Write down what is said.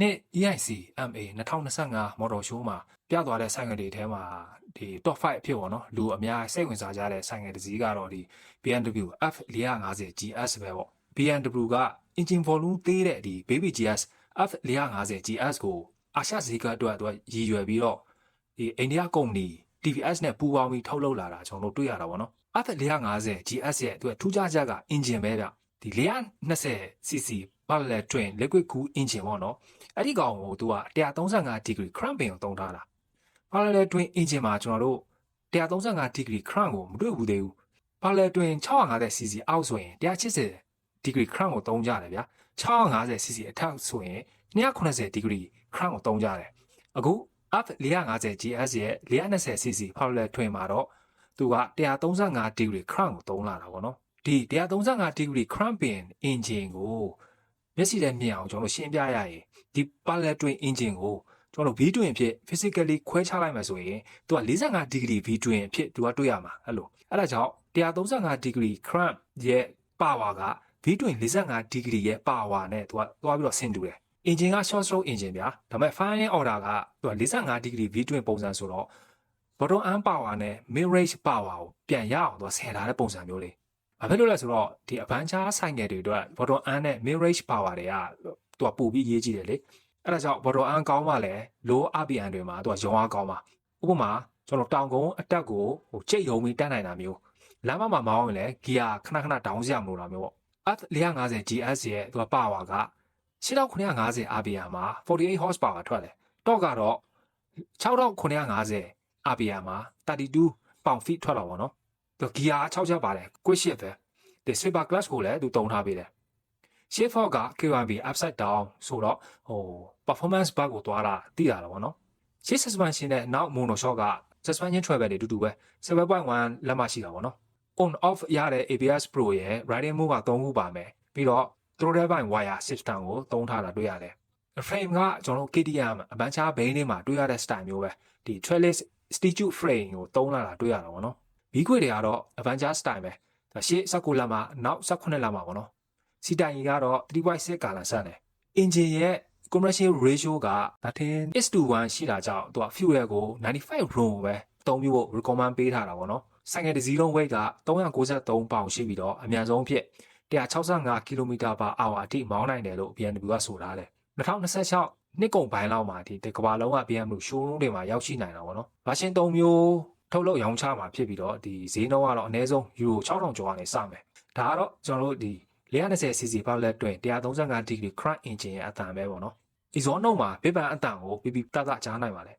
နှစ် EIC MA 2025 Motor Show မှာပြသွားတဲ့ဆိုင်ငယ်တွေထဲမှာဒီ top 5အဖြစ်ပေါ့နော်လူအများစိတ်ဝင်စားကြတဲ့ဆိုင်ငယ်တစ်စီးကတော့ဒီ BMW F450 GS ပဲပေါ့ BMW က engine volume သေးတဲ့ဒီ Baby GS F450 GS ကိုအာရှဈေးကအတွက်သူကရည်ရွယ်ပြီးတော့ဒီအိန္ဒိယကုမ္ပဏီ TVS နဲ့ပူးပေါင်းပြီးထုတ်လုပ်လာတာကျွန်တော်တို့တွေ့ရတာပေါ့နော် F450 GS ရဲ့သူကထူးခြားချက်ကအင်ဂျင်ပဲဗျဒီ 420cc parallel twin liquid cool engine ပေါ့နော်အဲ့ဒီကောင်ကိုသူက135 degree cramping ကိုသုံးထားတာ parallel twin engine မှာကျွန်တော်တို့135 degree crank ကိုမတွေ့ဘူးသေးဘူး parallel twin 650cc အောက်ဆိုရင်180 degree crank ကိုသုံးကြတယ်ဗျာ 650cc အထက်ဆိုရင်290 degree crank ကိုသုံးကြတယ်အခု F 450 GS ရဲ့ 420cc parallel twin မှာတော့သူက135 degree crank ကိုသုံးလာတာပေါ့နော်ဒီ135 degree cramping engine ကို မျက်စိနဲ့မြင်အောင်ကျွန်တော်တို့ရှင်းပြရရင်ဒီ parallel twin engine ကိုကျွန်တော်တို့ V twin အဖြစ် physically ခွဲခြားလိုက်မှဆိုရင်သူက45 degree V twin အဖြစ်သူကတွေ့ရမှာအဲ့လိုအဲ့ဒါကြောင့်135 degree cramp ရဲ့ power က V twin 45 degree ရဲ့ power နဲ့သူကသွားပြီးတော့ဆင်တူတယ် engine က short stroke engine ဗျာဒါပေမဲ့ final order ကသူက45 degree V twin ပုံစံဆိုတော့ bottom end power နဲ့ mid range power ကိုပြန်ရအောင်သူကဆင်ထားတဲ့ပုံစံမျိုးလေး ဘာဖြစ်လို့လဲဆိုတော့ဒီ adventure ဆိုင်ငယ်တွေအတွက် bottom end နဲ့ mid range power တွေကသူကပို့ပြီးရေးကြည့်တယ်လေအဲ့ဒါကြောင့် bottom end ကောင်းမှလည်း low RPM တွေမှာသူကရုံအားကောင်းပါဥပမာကျွန်တော်တောင်ကုန်းအတက်ကိုဟိုချိတ်ယုံပြီးတက်နိုင်တာမျိုးလမ်းမမှာမောင်းရင်လည်း gear ခဏခဏ down စရမလို့တာမျိုးပေါ့ F450 GS ရဲ့သူက power က6950 RPM မှာ48 horsepower ထွက်တယ်တော့ကတော့6950 RPM မှာ32 pound feet ထွက်လာပါတော့ သူ gear 6ချက်ပါတယ် quick shift ပဲဒီ super clutch ကိုလည်းသူတုံထားပေးတယ် shift fork က K1B upside down ဆိုတော့ဟို performance bar ကိုသွားတာသိရတာပေါ့နော်ရှေ့ suspension နဲ့နောက် mono shock က suspension travel တွေအတူတူပဲ7.1လက်မရှိတာပေါ့နော် on off ရတဲ့ ABS Pro ရဲ့ riding mode က3ခုပါမယ်ပြီးတော့ throttle by wire system ကိုသုံးထားတာတွေ့ရတယ် frame ကကျွန်တော်တို့ KTM အပန်းချားဘိန်းတွေမှာတွေ့ရတဲ့ style မျိုးပဲဒီ trellis stitch frame ကိုသုံးလာတာတွေ့ရတာပေါ့နော် ဘီးခွေတွေကတော့ Avenger style ပဲဒါရှေ့19လက်မှာနောက်18လက်မှာပေါ့နော်စီတိုင်ကြီးကတော့3.6ကာလန်ဆန်တယ် engine ရဲ့ commercial ratio ကဒါထင် is to 1ရှိတာကြောင့်သူက fuel ကို95 room ပဲအသုံးပြုဖို့ recommend ပေးထားတာပေါ့နော်ဆိုင်ငယ်တစ်စီးလုံး weight က393ပေါင်ရှိပြီးတော့အများဆုံးဖြစ်165 km/h အထိမောင်းနိုင်တယ်လို့ BMW ကဆိုထားတယ်2026နှစ်ကုန်ပိုင်းလောက်မှာဒီကမ္ဘာလုံးက BMW showroom တွေမှာရောက်ရှိနိုင်တာပေါ့နော်။ဗာရှင်3မျိုး ထုတ်လုပ်ရောင်းချမှာဖြစ်ပြီးတော့ဒီဈေးနှုန်းကတော့အနည်းဆုံး euro 6000ကျော်ကနေစမယ်။ဒါကတော့ကျွန်တော်တို့ဒီ 420cc ပေါက်လက်တွင်135 degree crank engine ရဲ့အတန်ပဲပေါ့နော်။ Exhaust နှုတ်မှာပြပန်အတန်ကိုပြပြတတကြားနိုင်ပါလေ